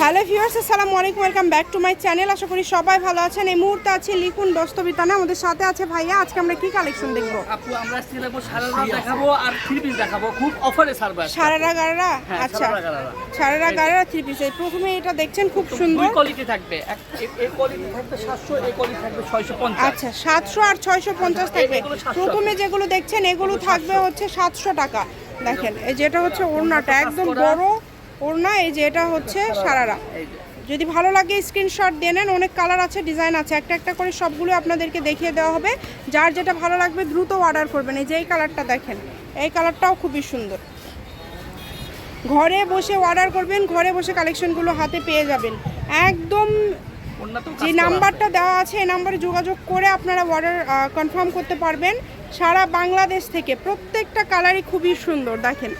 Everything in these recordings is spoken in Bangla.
হ্যালো ভিউয়ার্স আসসালামু আলাইকুম welcome back to my channel. আশা করি সবাই ভালো আছেন। এই মুহূর্তে আছে লিখুন দস্তবিতানে। আমাদের সাথে আছে ভাইয়া আজকে আমরা কি কালেকশন দেখব? আপু আমরা সিলেবো সারারা দেখাবো আর থ্রি পিস দেখাবো। খুব অফারে সার্ভার সারারা গারারা হ্যাঁ, আচ্ছা। সারারা গারারা। থ্রি পিস এই প্রথমে এটা দেখছেন খুব সুন্দর। দুই কোয়ালিটি থাকবে। এই কোয়ালিটি থাকবে সাতশো এই কোয়ালিটি থাকবে ছয়শো পঞ্চাশ। আচ্ছা সাতশো আর ছয়শো পঞ্চাশ থাকবে। প্রথমে যেগুলো দেখছেন এগুলো থাকবে হচ্ছে সাতশো টাকা। দেখেন এই যেটা হচ্ছে ওড়নাটা একদম বড়। ওড়না এই যে এটা হচ্ছে সারারা। যদি ভালো লাগে স্ক্রিনশট দিয়ে নেন অনেক কালার আছে ডিজাইন আছে। একটা একটা করে সবগুলো আপনাদেরকে দেখিয়ে দেওয়া হবে। যার যেটা ভালো লাগবে দ্রুত অর্ডার করবেন। এই যে এই কালারটা দেখেন এই কালারটাও খুবই সুন্দর। ঘরে বসে অর্ডার করবেন ঘরে বসে কালেকশনগুলো হাতে পেয়ে যাবেন। একদম যে নাম্বারটা দেওয়া আছে এই নাম্বারে যোগাযোগ করে আপনারা অর্ডার কনফার্ম করতে পারবেন। সারা বাংলাদেশ থেকে প্রত্যেকটা কালারই খুবই সুন্দর দেখেন।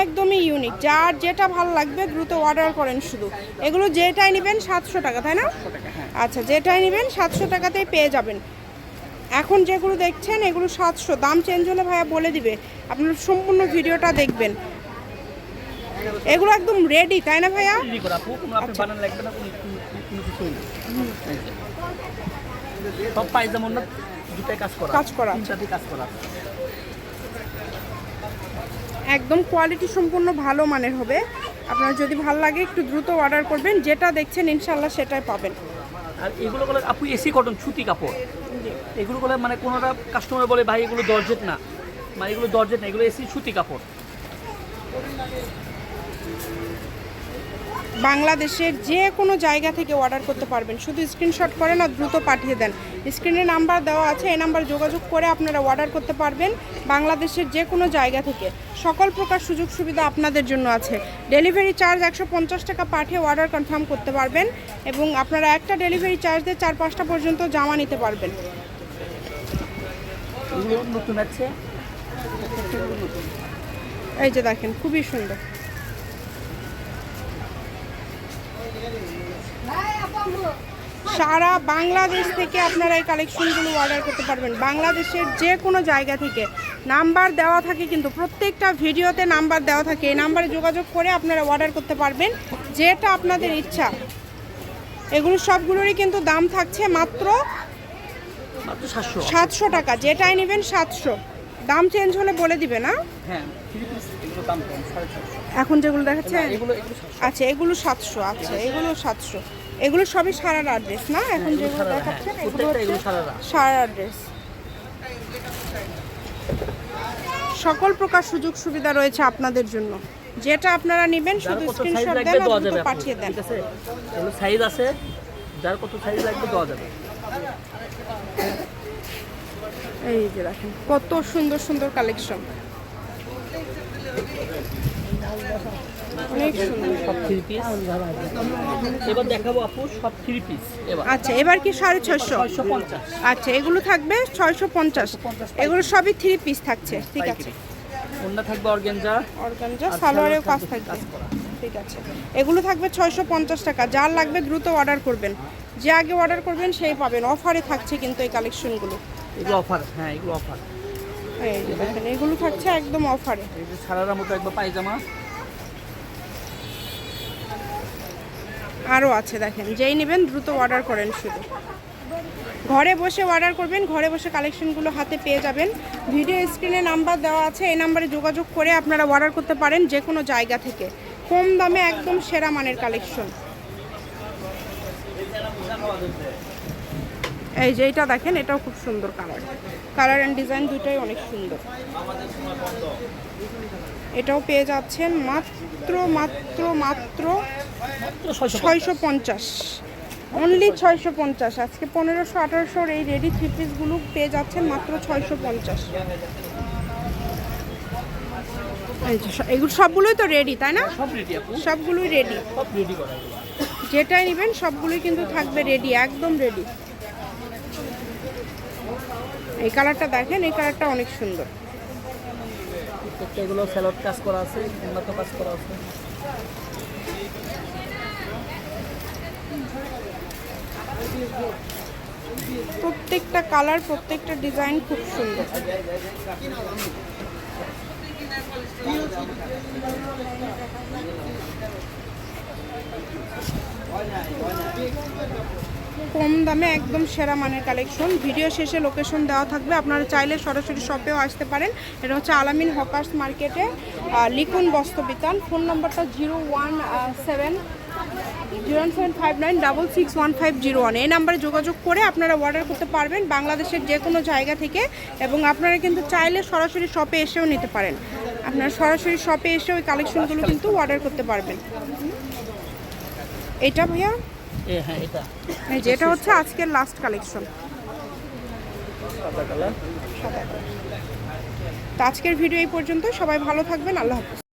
একদমই ইউনিক যার যেটা ভালো লাগবে দ্রুত অর্ডার করেন শুধু। এগুলো যেটাই নেবেন সাতশো টাকা তাই না? হ্যাঁ। আচ্ছা যেটাই নেবেন সাতশো টাকাতেই পেয়ে যাবেন। এখন যেগুলো দেখছেন এগুলো সাতশো। দাম চেঞ্জ হলে ভাইয়া বলে দিবে। আপনার সম্পূর্ণ ভিডিওটা দেখবেন। এগুলো একদম রেডি তাই না ভাইয়া? তৈরি করা আপু কোনো একদম কোয়ালিটি সম্পূর্ণ ভালো মানের হবে। আপনার যদি ভালো লাগে, একটু দ্রুত অর্ডার করবেন। যেটা দেখছেন ইনশাল্লাহ সেটাই পাবেন। আর এগুলো বলে আপু এসি কটন সুতি কাপড়। এগুলো বলে মানে কোনোটা কাস্টমার বলে, ভাই, এগুলো দরজেট না। মানে এগুলো দরজেট না, এগুলো এসি সুতি কাপড়। বাংলাদেশের যে কোনো জায়গা থেকে অর্ডার করতে পারবেন। শুধু স্ক্রিনশট করেন আর দ্রুত পাঠিয়ে দেন। স্ক্রিনে নাম্বার দেওয়া আছে এই নাম্বার যোগাযোগ করে আপনারা অর্ডার করতে পারবেন বাংলাদেশের যে কোনো জায়গা থেকে। সকল প্রকার সুযোগ সুবিধা আপনাদের জন্য আছে। ডেলিভারি চার্জ একশো পঞ্চাশ টাকা পাঠিয়ে অর্ডার কনফার্ম করতে পারবেন এবং আপনারা একটা ডেলিভারি চার্জ দিয়ে চার পাঁচটা পর্যন্ত জামা নিতে পারবেন। নতুন আছে? এই যে দেখেন খুবই সুন্দর। সারা বাংলাদেশ থেকে আপনারা এই কালেকশনগুলো অর্ডার করতে পারবেন। বাংলাদেশের যে কোনো জায়গা থেকে নাম্বার দেওয়া থাকে কিন্তু প্রত্যেকটা ভিডিওতে নাম্বার দেওয়া থাকে। এই নাম্বারে যোগাযোগ করে আপনারা অর্ডার করতে পারবেন। যেটা আপনাদের ইচ্ছা। এগুলো সবগুলোরই কিন্তু দাম থাকছে মাত্র সাতশো টাকা। যেটাই নেবেন সাতশো। দাম চেঞ্জ হলে বলে দিবে না? হ্যাঁ এখন যেগুলো দেখাচ্ছে? এগুলো এগুলো সাতশো। আচ্ছা এগুলো সাতশো আচ্ছা এগুলো সাতশো। এগুলো সবই সারার অ্যাড্রেস না? এখন যেগুলো সারারা, দেখাচ্ছেন হ্যাঁ, এগুলো সারারা। অ্যাড্রেস সকল প্রকার সুযোগ সুবিধা রয়েছে আপনাদের জন্য। যেটা আপনারা নেবেন শুধু স্ক্রিনশট দেন আপু, পাঠিয়ে দেন। সাইজ আছে? যার কত সাইজ লাগবে দেওয়া যাবে। এই যে দেখেন কত সুন্দর সুন্দর কালেকশন অনেক সুন্দর। সব থ্রি পিস এবার দেখাবো আপু সব থ্রি পিস এবার। আচ্ছা এবার কি সাড়ে ছয়শো? আচ্ছা এগুলো থাকবে ছয়শো পঞ্চাশ। এগুলো সবই থ্রি পিস থাকছে ঠিক আছে? থাকবে অর্গানজা। সালোয়ারেও কাজ থাকবে। ঠিক আছে। এগুলো থাকবে ছয়শো পঞ্চাশ টাকা। যার লাগবে দ্রুত অর্ডার করবেন। যে আগে অর্ডার করবেন সেই পাবেন। অফারে থাকছে কিন্তু এই কালেকশনগুলো এগুলো অফার হ্যাঁ এগুলো অফার এই যে দেখেন এগুলো থাকছে একদম অফারে এই যে সারার মতো একবার পায়জামা। আরও আছে দেখেন যেই নেবেন দ্রুত অর্ডার করেন শুধু। ঘরে বসে অর্ডার করবেন ঘরে বসে কালেকশনগুলো হাতে পেয়ে যাবেন। ভিডিও স্ক্রিনে নাম্বার দেওয়া আছে এই নাম্বারে যোগাযোগ করে আপনারা অর্ডার করতে পারেন যে কোনো জায়গা থেকে। কম দামে একদম সেরা মানের কালেকশন এই যে এইটা দেখেন এটাও খুব সুন্দর কালার কালার অ্যান্ড ডিজাইন দুটাই অনেক সুন্দর। এটাও পেয়ে যাচ্ছেন মাত্র মাত্র মাত্র ছয়শো পঞ্চাশ। অনলি ছয়শো পঞ্চাশ। আজকে পনেরোশো আঠারোশোর এই রেডি থ্রি পিসগুলো পেয়ে যাচ্ছেন মাত্র ছয়শো পঞ্চাশ। এগুলো সবগুলোই তো রেডি তাই না? সবগুলোই রেডি। যেটাই নেবেন সবগুলোই কিন্তু থাকবে রেডি একদম রেডি এই কালারটা দেখেন এই কালারটা অনেক সুন্দর। এগুলো স্যালাড কাজ করা আছে উন্নত কাজ করা আছে। প্রত্যেকটা কালার প্রত্যেকটা ডিজাইন খুব সুন্দর। কম দামে একদম সেরা মানের কালেকশন ভিডিও শেষে লোকেশন দেওয়া থাকবে। আপনারা চাইলে সরাসরি শপেও আসতে পারেন। এটা হচ্ছে আলামিন হকার্স মার্কেটে লিখুন বস্ত্রবিতান। ফোন নম্বরটা zero one seven zero seven five nine double six one five zero one এই নাম্বারে যোগাযোগ করে আপনারা অর্ডার করতে পারবেন বাংলাদেশের যে কোনো জায়গা থেকে এবং আপনারা কিন্তু চাইলে সরাসরি শপে এসেও নিতে পারেন। আপনারা সরাসরি শপে এসে ওই কালেকশনগুলো কিন্তু অর্ডার করতে পারবেন। এটা ভাইয়া? হ্যাঁ এটা। এই যেটা হচ্ছে আজকের লাস্ট কালেকশন তো আজকের ভিডিও এই পর্যন্ত। সবাই ভালো থাকবেন। আল্লাহ হাফিজ।